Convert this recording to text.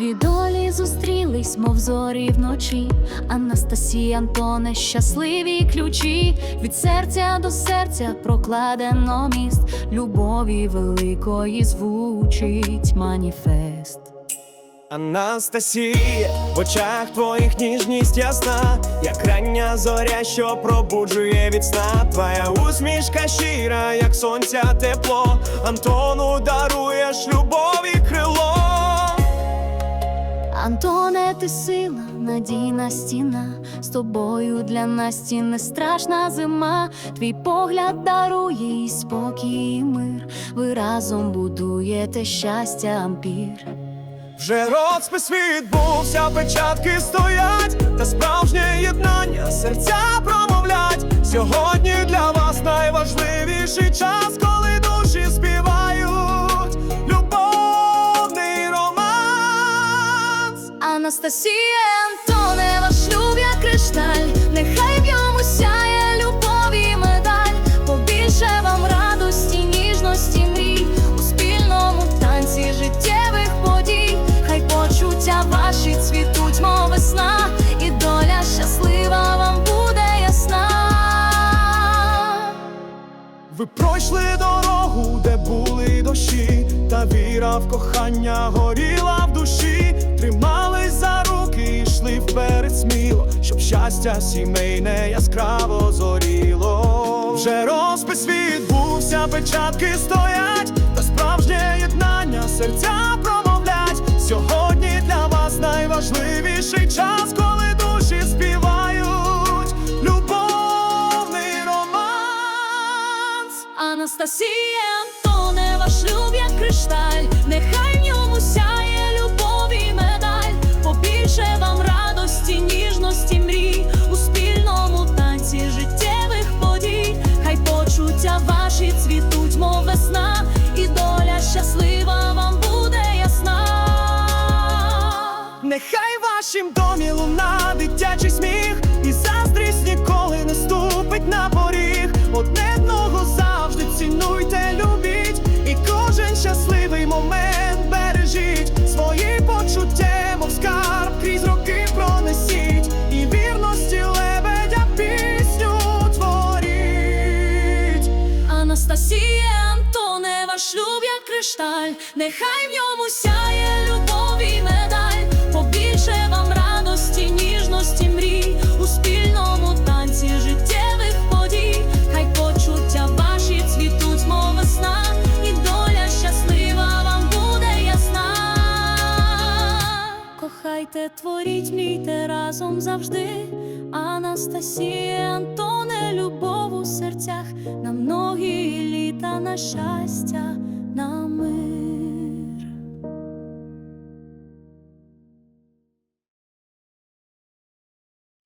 світились, мов зорі вночі. Анастасія Антоне, щасливі ключі. Від серця до серця прокладено міст. Любові великої звучить маніфест. Анастасія, в очах твоїх ніжність ясна, як рання зоря, що пробуджує від сна. Твоя усмішка щира, як сонця тепло. Антону Антоне, ти сила, надійна стіна, з тобою для Насті не страшна зима. Твій погляд дарує їй спокій і мир. Ви разом будуєте щастя ампір. Вже розпис відбувся, печатки стоять, та справжнє єднання серця промовлять. Сьогодні для вас найважливіший час, коли романс. Анастасія, Антоне, ваш шлюб як кришталь, нехай в йому сяє любові медаль, побільше вам радості, ніжності, мрій. У спільному танці життєвих подій, хай почуття ваші цвітуть, мов весна, і доля щаслива вам буде ясна. Ви пройшли дорогу, де були дощі, та віра в кохання горіла в душі, щастя сімейне яскраво зоріло. Вже розпис відбувся, печатки стоять, та справжнє єднання серця промовлять. Сьогодні для вас найважливіший час, коли душі співають любовний романс. Анастасія, Антоне, ваш шлюб як кришталь, нехай в ньому сяє любові медаль, побільше вам радості, ніжності, Нехай вашім домі луна, дитячий сміх, і заздрість ніколи не ступить на поріг. Одне одного завжди цінуйте, любіть, і кожен щасливий момент бережіть. Свої почуття, мов скарб, крізь роки пронесіть, і вірності лебедя пісню творіть. Анастасія, Антоне, ваш шлюб як кришталь, нехай в ньому сяє любові медаль, Кохайте, творіть, мрійте разом завжди. Анастасія, Антоне, любов у серцях на многі літа на щастя, на мир.